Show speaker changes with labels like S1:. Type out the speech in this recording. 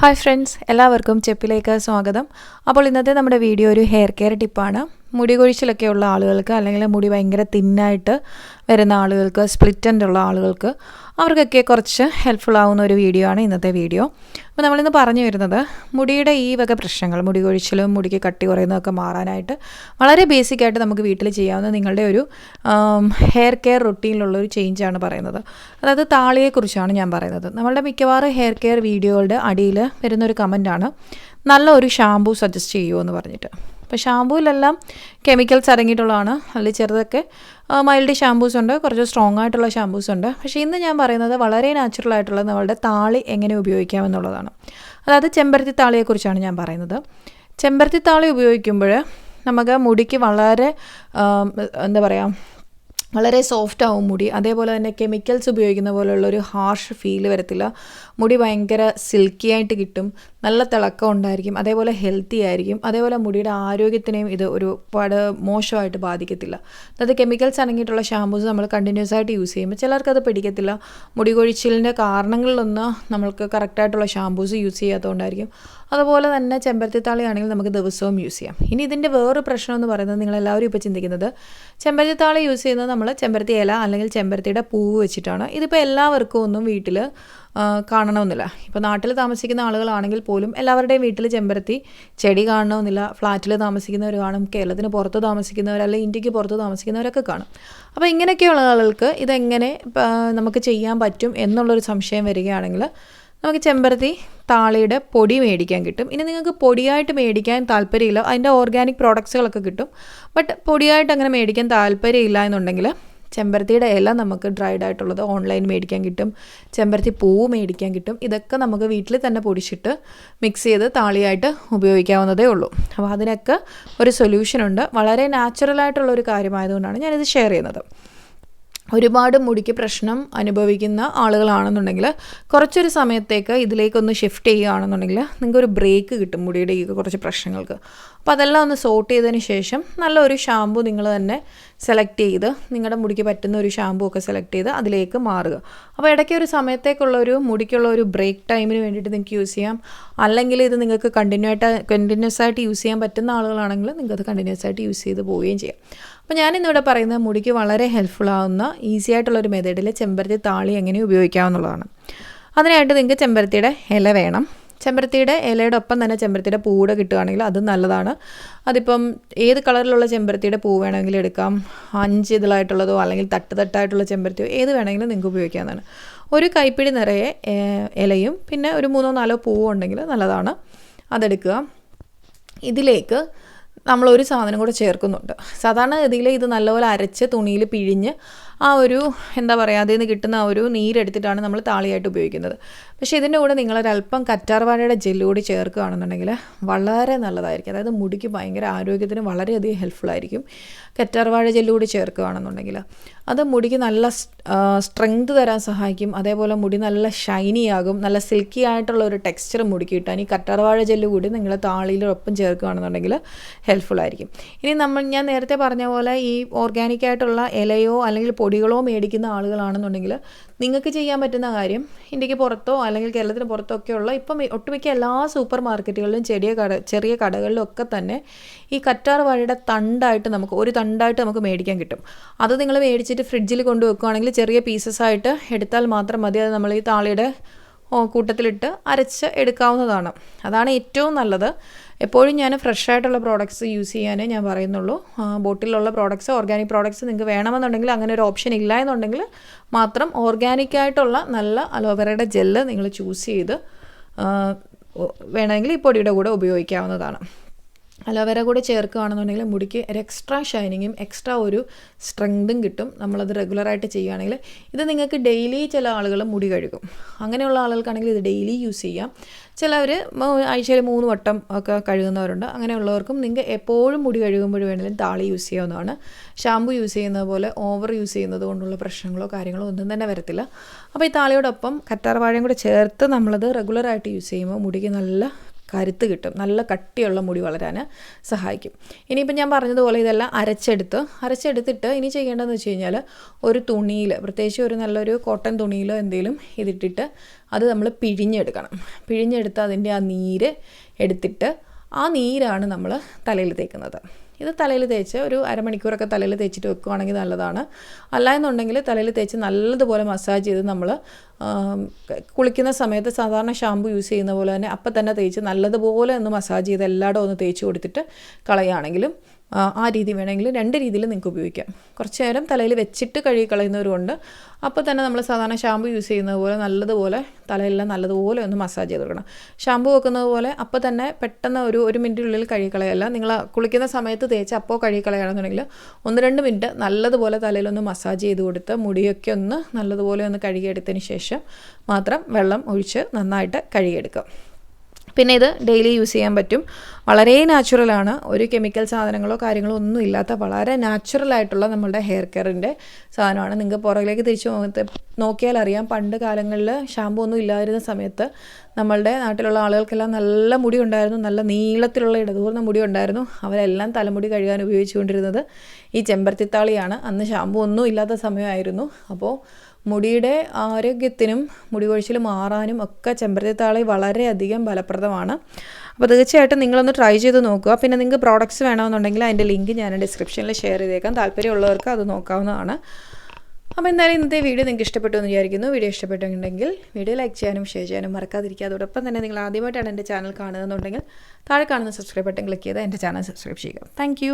S1: Hi friends എല്ലാവർക്കും ചെപ്പിലേക്ക് സ്വാഗതം. അപ്പോൾ ഇന്നത്തെ നമ്മുടെ വീഡിയോ ഒരു ഹെയർ കെയർ ടിപ്പാണ് മുടി കൊഴിച്ചിലൊക്കെ ഉള്ള ആളുകൾക്ക് അല്ലെങ്കിൽ മുടി ഭയങ്കര തിന്നായിട്ട് വരുന്ന ആളുകൾക്ക് സ്പ്ലിറ്റന്റ് ഉള്ള ആളുകൾക്ക് അവർക്കൊക്കെ കുറച്ച് ഹെൽപ്ഫുൾ ആവുന്ന ഒരു വീഡിയോ ആണ് ഇന്നത്തെ വീഡിയോ അപ്പോൾ നമ്മളിന്ന് പറഞ്ഞു വരുന്നത് മുടിയുടെ ഈ വക പ്രശ്നങ്ങൾ മുടി കൊഴിച്ചിലും മുടിക്ക് കട്ടി കുറയുന്നതൊക്കെ മാറാനായിട്ട് വളരെ ബേസിക് ആയിട്ട് നമുക്ക് വീട്ടിൽ ചെയ്യാവുന്ന നിങ്ങളുടെ ഒരു ഹെയർ കെയർ റൊട്ടീനിലുള്ള ഒരു ചേഞ്ചാണ് പറയുന്നത്. അതായത് താളിയെക്കുറിച്ചാണ് ഞാൻ പറയുന്നത്. നമ്മളുടെ മിക്കവാറും ഹെയർ കെയർ വീഡിയോകളുടെ അടിയിൽ വരുന്നൊരു കമന്റാണ് നല്ല ഒരു ഷാമ്പൂ സജസ്റ്റ് ചെയ്യുമോ എന്ന് പറഞ്ഞിട്ട്. അപ്പോൾ ഷാമ്പൂവിലെല്ലാം കെമിക്കൽസ് അടങ്ങിയിട്ടുള്ളതാണ് അതിൽ ചെറുതൊക്കെ. മൈൽഡ് ഷാമ്പൂസ് ഉണ്ട് കുറച്ച് സ്ട്രോങ് ആയിട്ടുള്ള ഷാമ്പൂസ് ഉണ്ട്. പക്ഷേ ഇന്ന് ഞാൻ പറയുന്നത് വളരെ നാച്ചുറൽ ആയിട്ടുള്ള നമ്മളുടെ താളി എങ്ങനെ ഉപയോഗിക്കാം എന്നുള്ളതാണ്. അതായത് ചെമ്പരത്തി താളിയെക്കുറിച്ചാണ് ഞാൻ പറയുന്നത്. ചെമ്പരത്തി താളി ഉപയോഗിക്കുമ്പോൾ നമുക്ക് മുടിക്ക് വളരെ എന്താ പറയുക വളരെ സോഫ്റ്റ് ആവും മുടി. അതേപോലെ തന്നെ കെമിക്കൽസ് ഉപയോഗിക്കുന്ന പോലെയുള്ള ഒരു ഹാർഷ് ഫീൽ വരത്തില്ല. മുടി ഭയങ്കര സിൽക്കി ആയിട്ട് കിട്ടും. നല്ല തിളക്കം ഉണ്ടായിരിക്കും. അതേപോലെ ഹെൽത്തി ആയിരിക്കും. അതേപോലെ മുടിയുടെ ആരോഗ്യത്തിനെയും ഇത് ഒരുപാട് മോശമായിട്ട് ബാധിക്കത്തില്ല. അതായത് കെമിക്കൽസ് അടങ്ങിയിട്ടുള്ള ഷാമ്പൂസ് നമ്മൾ കണ്ടിന്യൂസ് ആയിട്ട് യൂസ് ചെയ്യുമ്പോൾ ചിലർക്ക് അത് പിടിക്കത്തില്ല. മുടി കൊഴിച്ചിലിന്റെ കാരണങ്ങളിലൊന്ന് നമ്മൾക്ക് കറക്റ്റായിട്ടുള്ള ഷാമ്പൂസ് യൂസ് ചെയ്യാത്തതുകൊണ്ടായിരിക്കും. അതുപോലെ തന്നെ ചെമ്പരത്തിത്താളി ആണെങ്കിൽ നമുക്ക് ദിവസവും യൂസ് ചെയ്യാം. ഇനി ഇതിന്റെ വേറൊരു പ്രശ്നം എന്ന് പറയുന്നത് നിങ്ങളെല്ലാവരും ഇപ്പോൾ ചിന്തിക്കുന്നത്. ചെമ്പരത്തിത്താളി യൂസ് ചെയ്യുന്നത് നമ്മൾ ചെമ്പരത്തി ഇല അല്ലെങ്കിൽ ചെമ്പരത്തിയുടെ പൂവ് വെച്ചിട്ടാണ്. ഇതിപ്പോൾ എല്ലാവർക്കും ഒന്നും വീട്ടിൽ കാണണമെന്നില്ല. ഇപ്പോൾ നാട്ടിൽ താമസിക്കുന്ന ആളുകളാണെങ്കിൽ പോലും എല്ലാവരുടെയും വീട്ടിൽ ചെമ്പരത്തി ചെടി കാണണമെന്നില്ല. ഫ്ലാറ്റിൽ താമസിക്കുന്നവർ കാണും കേരളത്തിന് പുറത്ത് താമസിക്കുന്നവർ അല്ലെങ്കിൽ ഇന്ത്യയ്ക്ക് പുറത്ത് താമസിക്കുന്നവരൊക്കെ കാണും. അപ്പോൾ ഇങ്ങനെയൊക്കെയുള്ള ആളുകൾക്ക് ഇതെങ്ങനെ നമുക്ക് ചെയ്യാൻ പറ്റും എന്നുള്ളൊരു സംശയം വരികയാണെങ്കിൽ നമുക്ക് ചെമ്പരത്തി താളിയുടെ പൊടി മേടിക്കാൻ കിട്ടും. ഇനി നിങ്ങൾക്ക് പൊടിയായിട്ട് മേടിക്കാൻ താല്പര്യമില്ല. അതിന്റെ ഓർഗാനിക് പ്രോഡക്ട്സുകളൊക്കെ കിട്ടും. ബട്ട് പൊടിയായിട്ട് അങ്ങനെ മേടിക്കാൻ താല്പര്യമില്ല എന്നുണ്ടെങ്കിൽ ചെമ്പരത്തിയുടെ ഇല നമുക്ക് ഡ്രൈഡ് ആയിട്ടുള്ളത് ഓൺലൈൻ മേടിക്കാൻ കിട്ടും. ചെമ്പരത്തി പൂവ് മേടിക്കാൻ കിട്ടും. ഇതൊക്കെ നമുക്ക് വീട്ടിൽ തന്നെ പൊടിച്ചിട്ട് മിക്സ് ചെയ്ത് താളിയായിട്ട് ഉപയോഗിക്കാവുന്നതേ ഉള്ളൂ. അപ്പോൾ അതിനൊക്കെ ഒരു സൊല്യൂഷൻ ഉണ്ട്. വളരെ നാച്ചുറലായിട്ടുള്ള ഒരു കാര്യമായതുകൊണ്ടാണ് ഞാനിത് ഷെയർ ചെയ്യുന്നത്. ഒരുപാട് മുടിക്ക് പ്രശ്നം അനുഭവിക്കുന്ന ആളുകളാണെന്നുണ്ടെങ്കിൽ കുറച്ചൊരു സമയത്തേക്ക് ഇതിലേക്കൊന്ന് ഷിഫ്റ്റ് ചെയ്യുകയാണെന്നുണ്ടെങ്കിൽ നിങ്ങൾക്ക് ഒരു ബ്രേക്ക് കിട്ടും മുടിയുടെ ഈ കുറച്ച് പ്രശ്നങ്ങൾക്ക്. അപ്പോൾ അതെല്ലാം ഒന്ന് സോർട്ട് ചെയ്തതിന് ശേഷം നല്ലൊരു ഷാമ്പു നിങ്ങൾ തന്നെ സെലക്ട് ചെയ്ത് നിങ്ങളുടെ മുടിക്ക് പറ്റുന്ന ഒരു ഷാമ്പു ഒക്കെ സെലക്ട് ചെയ്ത് അതിലേക്ക് മാറുക. അപ്പോൾ ഇടയ്ക്ക് ഒരു സമയത്തേക്കുള്ള ഒരു മുടിക്കുള്ള ഒരു ബ്രേക്ക് ടൈമിന് വേണ്ടിയിട്ട് നിങ്ങൾക്ക് യൂസ് ചെയ്യാം. അല്ലെങ്കിൽ ഇത് നിങ്ങൾക്ക് കണ്ടിന്യൂ ആയിട്ട് കണ്ടിന്യൂസ് ആയിട്ട് യൂസ് ചെയ്യാൻ പറ്റുന്ന ആളുകളാണെങ്കിൽ നിങ്ങൾക്കത് കണ്ടിന്യൂസ് ആയിട്ട് യൂസ് ചെയ്ത് പോവുകയും ചെയ്യാം. അപ്പോൾ ഞാനിന്നിവിടെ പറയുന്നത് മുടിക്ക് വളരെ ഹെൽപ്ഫുൾ ആവുന്ന ഈസി ആയിട്ടുള്ള ഒരു മെത്തേഡിൽ ചെമ്പരത്തി താളി എങ്ങനെ ഉപയോഗിക്കാമെന്നുള്ളതാണ് അതിനായിട്ട് നിങ്ങൾക്ക് ചെമ്പരത്തിയുടെ ഇല വേണം. ചെമ്പരത്തിയുടെ ഇലയുടെ ഒപ്പം തന്നെ ചെമ്പരത്തിയുടെ പൂവിടെ കിട്ടുകയാണെങ്കിൽ അത് നല്ലതാണ്. അതിപ്പം ഏത് കളറിലുള്ള ചെമ്പരത്തിയുടെ പൂ വേണമെങ്കിലും എടുക്കാം. അഞ്ച് ഇതിലായിട്ടുള്ളതോ അല്ലെങ്കിൽ തട്ട് തട്ടായിട്ടുള്ള ചെമ്പരത്തിയോ ഏത് വേണമെങ്കിലും നിങ്ങൾക്ക് ഉപയോഗിക്കാവുന്നതാണ്. ഒരു കൈപ്പിടി നിറയെ ഇലയും പിന്നെ ഒരു മൂന്നോ നാലോ പൂവോ ഉണ്ടെങ്കിൽ നല്ലതാണ്. അതെടുക്കുക. ഇതിലേക്ക് നമ്മൾ ഒരു സാധനം കൂടെ ചേർക്കുന്നുണ്ട്. സാധാരണ ഗതിയിൽ ഇത് നല്ലപോലെ അരച്ച് തുണിയിൽ പിഴിഞ്ഞ് ആ ഒരു എന്താ പറയുക അതിൽ നിന്ന് കിട്ടുന്ന ആ ഒരു നീരെടുത്തിട്ടാണ് നമ്മൾ താളിയായിട്ട് ഉപയോഗിക്കുന്നത്. പക്ഷേ ഇതിന്റെ കൂടെ നിങ്ങളൊരല്പം കറ്റാർവാഴയുടെ ജെല്ല് കൂടി ചേർക്കുകയാണെന്നുണ്ടെങ്കിൽ വളരെ നല്ലതായിരിക്കും. അതായത് മുടിക്ക് ഭയങ്കര ആരോഗ്യത്തിന് വളരെയധികം ഹെൽപ്ഫുൾ ആയിരിക്കും കറ്റാർവാഴ ജെല്ല് കൂടി ചേർക്കുകയാണെന്നുണ്ടെങ്കിൽ അത് മുടിക്ക് നല്ല സ്ട്രെങ്ത് തരാൻ സഹായിക്കും. അതേപോലെ മുടി നല്ല ഷൈനി ആകും. നല്ല സിൽക്കി ആയിട്ടുള്ള ഒരു ടെക്സ്ചർ മുടിക്ക് കിട്ടാൻ ഈ കറ്റാർവാഴ ജെല്ല് കൂടി നിങ്ങൾ താളിയിലൊപ്പം ചേർക്കുകയാണെന്നുണ്ടെങ്കിൽ ഹെൽപ്ഫുൾ ആയിരിക്കും. ഇനി നമ്മൾ ഞാൻ നേരത്തെ പറഞ്ഞ പോലെ ഈ ഓർഗാനിക് ആയിട്ടുള്ള ഇലയോ അല്ലെങ്കിൽ പൊടികളോ മേടിക്കുന്ന ആളുകളാണെന്നുണ്ടെങ്കിൽ നിങ്ങൾക്ക് ചെയ്യാൻ പറ്റുന്ന കാര്യം ഇന്ത്യയ്ക്ക് പുറത്തോ അല്ലെങ്കിൽ കേരളത്തിന് പുറത്തോ ഒക്കെയുള്ള ഇപ്പം ഒട്ടുമിക്ക എല്ലാ സൂപ്പർ മാർക്കറ്റുകളിലും ചെറിയ കട ചെറിയ കടകളിലും ഒക്കെ തന്നെ ഈ കറ്റാർ വാഴയുടെ തണ്ടായിട്ട് നമുക്ക് ഒരു തണ്ടായിട്ട് നമുക്ക് മേടിക്കാൻ കിട്ടും. അത് നിങ്ങൾ മേടിച്ചിട്ട് ഫ്രിഡ്ജിൽ കൊണ്ടുവെക്കുകയാണെങ്കിൽ ചെറിയ പീസസ് ആയിട്ട് എടുത്താൽ മാത്രം മതി. അത് നമ്മൾ ഈ താളിയുടെ കൂട്ടത്തിലിട്ട് അരച്ച് എടുക്കാവുന്നതാണ്. അതാണ് ഏറ്റവും നല്ലത്. എപ്പോഴും ഞാൻ ഫ്രഷ് ആയിട്ടുള്ള പ്രോഡക്റ്റ്സ് യൂസ് ചെയ്യാനേ ഞാൻ പറയുന്നുള്ളൂ. ബോട്ടിലുള്ള പ്രോഡക്റ്റ്സ് ഓർഗാനിക് പ്രോഡക്റ്റ്സ് നിങ്ങൾക്ക് വേണമെന്നുണ്ടെങ്കിൽ അങ്ങനെ ഒരു ഓപ്ഷൻ ഇല്ല എന്നുണ്ടെങ്കിൽ മാത്രം ഓർഗാനിക്കായിട്ടുള്ള നല്ല അലോവേറയുടെ ജെല്ല് നിങ്ങൾ ചൂസ് ചെയ്ത് വേണമെങ്കിൽ ഈ പൊടിയുടെ കൂടെ ഉപയോഗിക്കാവുന്നതാണ്. അലോവേര കൂടെ ചേർക്കുകയാണെന്നുണ്ടെങ്കിൽ മുടിക്ക് ഒരു എക്സ്ട്രാ ഷൈനിങ്ങും എക്സ്ട്രാ ഒരു സ്ട്രെങ്തും കിട്ടും. നമ്മളത് റെഗുലറായിട്ട് ചെയ്യുകയാണെങ്കിൽ ഇത് നിങ്ങൾക്ക് ഡെയിലി ചില ആളുകൾ മുടി കഴുകും. അങ്ങനെയുള്ള ആളുകൾക്കാണെങ്കിൽ ഇത് ഡെയിലി യൂസ് ചെയ്യാം. ചിലവർ ആഴ്ചയിൽ മൂന്ന് വട്ടം ഒക്കെ കഴുകുന്നവരുണ്ട്. അങ്ങനെയുള്ളവർക്കും നിങ്ങൾക്ക് എപ്പോഴും മുടി കഴുകുമ്പോൾ വേണമെങ്കിലും താളി യൂസ് ചെയ്യാവുന്നതാണ്. ഷാമ്പു യൂസ് ചെയ്യുന്നത് പോലെ ഓവർ യൂസ് ചെയ്യുന്നത് കൊണ്ടുള്ള പ്രശ്നങ്ങളോ കാര്യങ്ങളോ ഒന്നും തന്നെ വരത്തില്ല. അപ്പോൾ ഈ താളിയോടൊപ്പം കറ്റാർവാഴയും കൂടെ ചേർത്ത് നമ്മളത് റെഗുലറായിട്ട് യൂസ് ചെയ്യുമ്പോൾ മുടിക്ക് നല്ല കരുത്ത് കിട്ടും. നല്ല കട്ടിയുള്ള മുടി വളരാൻ സഹായിക്കും. ഇനിയിപ്പോൾ ഞാൻ പറഞ്ഞതുപോലെ ഇതെല്ലാം അരച്ചെടുത്ത് അരച്ചെടുത്തിട്ട് ഇനി ചെയ്യേണ്ടതെന്ന് വെച്ച് കഴിഞ്ഞാൽ ഒരു തുണിയിൽ പ്രത്യേകിച്ച് ഒരു നല്ലൊരു കോട്ടൺ തുണിയിലോ എന്തെങ്കിലും ഇതിട്ടിട്ട് അത് നമ്മൾ പിഴിഞ്ഞെടുക്കണം. പിഴിഞ്ഞെടുത്ത് അതിന്റെ ആ നീര് എടുത്തിട്ട് ആ നീരാണ് നമ്മൾ തലയിൽ തേക്കുന്നത്. ഇത് തലയിൽ തേച്ച് ഒരു അരമണിക്കൂറൊക്കെ തലയിൽ തേച്ചിട്ട് വെക്കുകയാണെങ്കിൽ നല്ലതാണ്. അല്ല എന്നുണ്ടെങ്കിൽ തലയിൽ തേച്ച് നല്ലതുപോലെ മസാജ് ചെയ്ത് നമ്മൾ കുളിക്കുന്ന സമയത്ത് സാധാരണ ഷാമ്പു യൂസ് ചെയ്യുന്ന പോലെ തന്നെ അപ്പം തന്നെ തേച്ച് നല്ലതുപോലെ ഒന്ന് മസാജ് ചെയ്ത് എല്ലായിടവും ഒന്ന് തേച്ച് കൊടുത്തിട്ട് കളയുകയാണെങ്കിലും ആ, രീതി വേണമെങ്കിൽ രണ്ട് രീതിയിൽ നിങ്ങൾക്ക് ഉപയോഗിക്കാം. കുറച്ച് നേരം തലയിൽ വെച്ചിട്ട് കഴുകി കളയുന്നവരുണ്ട് അപ്പോൾ തന്നെ നമ്മൾ സാധാരണ ഷാമ്പു യൂസ് ചെയ്യുന്നത് പോലെ നല്ലതുപോലെ തലയെല്ലാം നല്ലതുപോലെ ഒന്ന് മസാജ് ചെയ്ത് കൊടുക്കണം. ഷാമ്പു വെക്കുന്നത് പോലെ അപ്പോൾ തന്നെ പെട്ടെന്ന് ഒരു ഒരു മിനിറ്റിനുള്ളിൽ കഴുകി കളയല്ല നിങ്ങൾ കുളിക്കുന്ന സമയത്ത് തേച്ച് അപ്പോൾ കഴുകി ഒന്ന് രണ്ട് മിനിറ്റ് നല്ലതുപോലെ തലയിലൊന്ന് മസാജ് ചെയ്ത് കൊടുത്ത് മുടിയൊക്കെ ഒന്ന് നല്ലതുപോലെ ഒന്ന് കഴുകിയെടുത്തതിന് ശേഷം മാത്രം വെള്ളം ഒഴിച്ച് നന്നായിട്ട് കഴുകിയെടുക്കുക. പിന്നെ ഇത് ഡെയിലി യൂസ് ചെയ്യാൻ പറ്റും. വളരെ നാച്ചുറലാണ് ഒരു കെമിക്കൽ സാധനങ്ങളോ കാര്യങ്ങളോ ഒന്നും ഇല്ലാത്ത വളരെ നാച്ചുറൽ ആയിട്ടുള്ള നമ്മളുടെ ഹെയർ കെയറിന്റെ സാധനമാണ്. നിങ്ങൾക്ക് പുറകിലേക്ക് തിരിച്ച് നോക്കി നോക്കിയാൽ അറിയാം. പണ്ട് കാലങ്ങളിൽ ഷാമ്പു ഒന്നും ഇല്ലാതിരുന്ന സമയത്ത് നമ്മളുടെ നാട്ടിലുള്ള ആളുകൾക്കെല്ലാം നല്ല മുടി ഉണ്ടായിരുന്നു. നല്ല നീളത്തിലുള്ള ഇടതൂർന്ന മുടി ഉണ്ടായിരുന്നു. അവരെല്ലാം തലമുടി കഴുകാൻ ഉപയോഗിച്ചുകൊണ്ടിരുന്നത് ഈ ചെമ്പരത്തിത്താളിയാണ്. അന്ന് ഷാമ്പു ഒന്നും ഇല്ലാത്ത സമയമായിരുന്നു. അപ്പോൾ മുടിയുടെ ആരോഗ്യത്തിനും മുടി കൊഴിച്ചിൽ മാറാനും ഒക്കെ ചെമ്പരത്തിത്താളി വളരെയധികം ഫലപ്രദമാണ്. അപ്പോൾ തീർച്ചയായിട്ടും നിങ്ങളൊന്ന് ട്രൈ ചെയ്ത് നോക്കുക. പിന്നെ നിങ്ങൾക്ക് പ്രോഡക്റ്റ്സ് വേണമെന്നുണ്ടെങ്കിൽ അതിന്റെ ലിങ്ക് ഞാൻ ഡിസ്ക്രിപ്ഷനിൽ ഷെയർ ചെയ്തേക്കാം. താല്പര്യമുള്ളവർക്ക് അത് നോക്കാവുന്നതാണ്. അപ്പോൾ എന്തായാലും ഇന്നത്തെ വീഡിയോ നിങ്ങൾക്ക് ഇഷ്ടപ്പെട്ടു എന്ന് വിചാരിക്കുന്നു. വീഡിയോ ഇഷ്ടപ്പെട്ടുണ്ടെങ്കിൽ വീഡിയോ ലൈക്ക് ചെയ്യാനും ഷെയർ ചെയ്യാനും മറക്കാതിരിക്കുക. അതോടൊപ്പം തന്നെ നിങ്ങൾ ആദ്യമായിട്ടാണ് എന്റെ ചാനൽ കാണുന്നതെന്നുണ്ടെങ്കിൽ താഴെ കാണുന്ന സബ്സ്ക്രൈബ് ബട്ടൺ ക്ലിക്ക് ചെയ്ത് എന്റെ ചാനൽ സബ്സ്ക്രൈബ് ചെയ്യുക. താങ്ക്